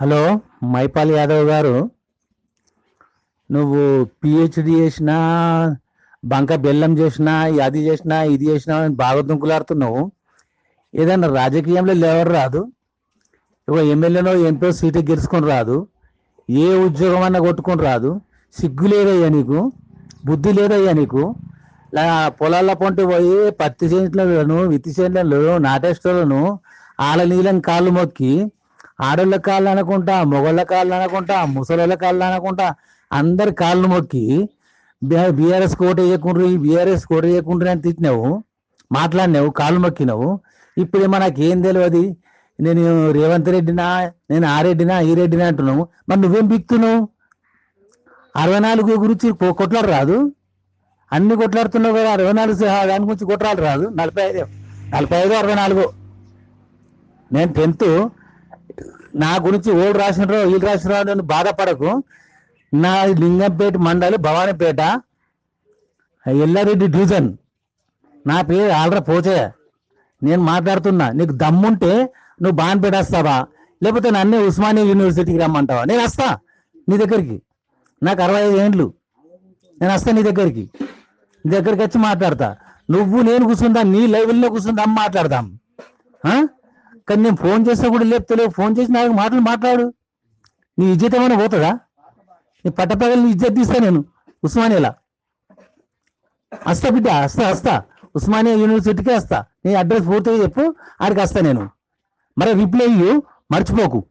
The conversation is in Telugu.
హలో మైపాల్ యాదవ్ గారు. నువ్వు పిహెచ్డి చేసినా బంక బెల్లం చేసినా అది చేసినా ఇది చేసినా అని బాగా దుంకులాడుతున్నావు ఏదైనా రాజకీయంలో లేవరు రాదు. ఒక ఎమ్మెల్యేనో ఎంపీ సీటు గెలుచుకొని రాదు. ఏ ఉద్యోగం అన్నా కొట్టుకొని రాదు. సిగ్గు లేదయ్యా నీకు. బుద్ధి లేదయ్యా నీకు. పొలాల పొంటి పోయి పత్తి చేనులను విత్తి చేనులను నాటేస్తులను ఆల నీళ్ళని కాళ్ళు మొక్కి ఆడోళ్ళ కాళ్ళు అనకుండా మొగళ్ళ కాళ్ళు అనకుండా ముసలోళ్ళ కాళ్ళు అనకుండా అందరి కాళ్ళు మొక్కి బీఆర్ఎస్ కోట ఈ బీఆర్ఎస్ కోట వేయకుండ్రు అని తిట్టినావు మాట్లాడినావు కాళ్ళు మొక్కినావు ఇప్పుడేమో నాకేం తెలియదు నేను రేవంత్ రెడ్డినా నేను ఆ రెడ్డినా ఈ రెడ్డినా అంటున్నావు. మరి నువ్వేం బిక్తున్నావు? అరవై నాలుగు గురించి కొట్లాడు రాదు. అన్ని కొట్లాడుతున్నావు కదా అరవై నాలుగు సహా దాని గురించి కొట్లాడు రాదు. నలభై ఐదు నలభై ఐదు అరవై నాలుగు. నేను టెన్త్ నా గురించి ఓడు రాసినారో వీళ్ళు రాసినారో అని బాధపడకు. నా లింగంపేట మండలి భవానీపేట ఎల్లారెడ్డి డివిజన్. నా పేరు ఆల్రెడీ పోచయ్య నేను మాట్లాడుతున్నా. నీకు దమ్ముంటే నువ్వు బాన్పేట వస్తావా లేకపోతే నన్నే ఉస్మానియా యూనివర్సిటీకి రమ్మంటావా? నేను వస్తా నీ దగ్గరికి. నాకు అరవై ఐదు ఏండ్లు నేను వస్తా నీ దగ్గరికి. నీ దగ్గరికి వచ్చి మాట్లాడతా. నువ్వు నేను కూర్చుందా నీ లెవెల్లో కూర్చుందాం మాట్లాడదాం. ఆ? కానీ నేను ఫోన్ చేస్తే కూడా లేపుతలేవు ఫోన్ చేసి నాకు మాటలు మాట్లాడు. నీ ఇజ్జత్ ఏమైనా పోతుందా? నీ పట్టపగలు నీ ఇజ్జత్ తీస్తా నేను ఉస్మానియాలా. వస్తా బిడ్డ వస్తా వస్తా. ఉస్మానియా యూనివర్సిటీకే వస్తా. నీ అడ్రస్ పూర్తిగా చెప్పు ఆడికి వస్తా నేను. మరి రిప్లై మర్చిపోకు.